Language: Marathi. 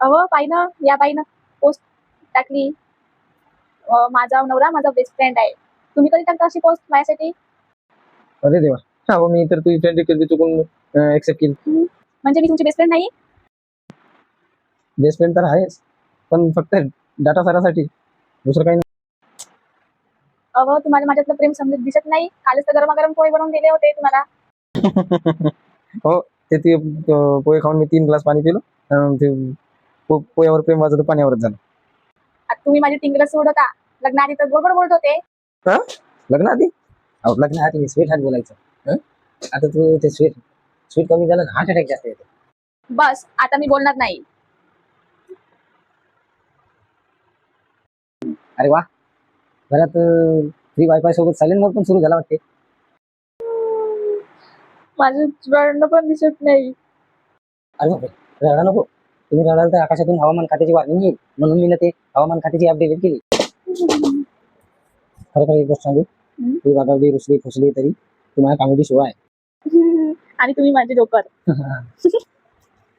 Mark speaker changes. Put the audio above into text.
Speaker 1: अहो बाईनं या बाईनं पोस्ट टाकली. माझा नवरा माझा बेस्ट फ्रेंड आहे. तुम्ही कधी टाकता अशी पोस्ट माझ्यासाठी?
Speaker 2: अरे देवा. हा मी तर तुझी फ्रेंड रिक्वेस्ट चुकून ऍक्सेप्ट केली.
Speaker 1: म्हणजे मी तुमची बेस्ट फ्रेंड नाही?
Speaker 2: बेस्ट फ्रेंड तर आहेच पण फक्त डाटा सारासाठी. दुसरं काही
Speaker 1: अहो तुम्हाला माझ्यातलं प्रेम समजत दिसत नाही. कालच तर गरमागरम पोहे बनवून दिले होते तुम्हाला.
Speaker 2: नाही हो ते ते पोहे खाऊन मी तीन ग्लास पाणी पिलो. ते पो- पोह्यावर प्रेम वाजत पाण्यावरच झालं.
Speaker 1: आता तुम्ही माझी टिंगल सोडत लग्नाआधी तर गोड बोलत होते.
Speaker 2: लग्न आधी?
Speaker 3: अहो लग्न आधी मी स्वीट हार्ट बोलायचं. हं? आता तू ते स्वीट स्वीट कमी झालं ना हार्ट अटॅक जास्त येतो.
Speaker 1: बस आता मी बोलणार नाही.
Speaker 3: अरे वा. घरात फ्री वायफाय सोबत सायलेंट मोड पण सुरू झाला वाटते.
Speaker 1: माझं रडणं पण दिसत नाही.
Speaker 3: अरे बापरे रडा नको. तुम्ही रडाल तर आकाशातून हवामान खात्याची वॉर्निंग येईल म्हणून मी ना ते हवामान खात्याची ऍप डिलीट केली. खरं खरं एक गोष्ट सांगू.
Speaker 1: हं?
Speaker 3: ती वागावली रुसली फुसली तरी ती माझ्या कॉमेडी शो आहे
Speaker 1: आणि तुम्ही माझे डोकर